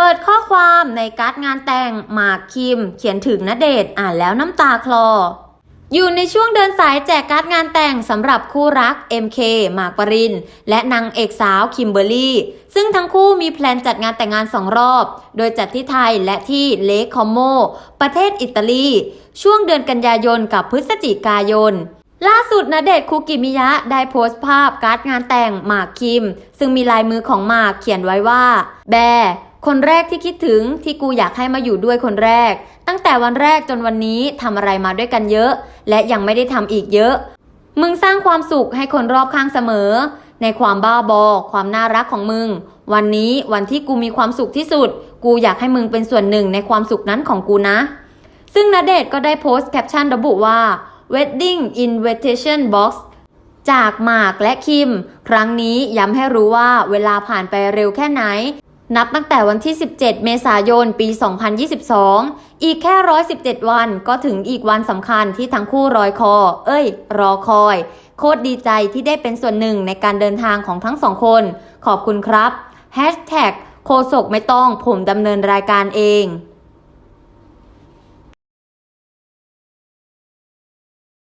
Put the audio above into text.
เปิดข้อความในการ์ดงานแต่งหมากคิม เขียนถึงณเดชอ่านแล้วน้ำตาคลอ อยู่ในช่วงเดินสายแจกการ์ดงานแต่งสำหรับคู่รัก MK หมากปริน และนางเอกสาวคิมเบอร์รี่ ซึ่งทั้งคู่มีแพลนจัดงานแต่งงานสองรอบ โดยจัดที่ไทยและที่เลคคอมโม ประเทศอิตาลี ช่วงเดือนกันยายนกับพฤศจิกายนล่าสุดณเดชคุกิมิยะได้โพสต์ภาพการ์ดงานแต่งหมากคิม ซึ่งมีลายมือของหมากเขียนไว้ว่า แบร์ คนแรกที่คิดถึงที่กูอยากให้มาอยู่ด้วยคนแรก ตั้งแต่วันแรกจนวันนี้ทำอะไรมาด้วยกันเยอะ และยังไม่ได้ทำอีกเยอะ มึงสร้างความสุขให้คนรอบข้างเสมอ ในความบ้าบอ ความน่ารักของมึง วันนี้วันที่กูมีความสุขที่สุด กูอยากให้มึงเป็นส่วนหนึ่งในความสุขนั้นของกูนะ ซึ่งณเดชก็ได้โพสต์แคปชั่นระบุว่า wedding invitation box จากหมากและคิม ครั้งนี้ย้ำให้รู้ว่าเวลาผ่านไปเร็วแค่ไหน นับตั้งแต่วันที่ 17 เมษายน ปี 2022 อีกแค่ 117 วันก็ถึงอีกวันสำคัญที่ทั้งคู่รอยคอ เอ้ย รอคอย โคตรดีใจที่ได้เป็นส่วนหนึ่งในการเดินทางของทั้งสองคน ขอบคุณครับ Hashtag โคศกไม่ต้องผมดำเนินรายการเอง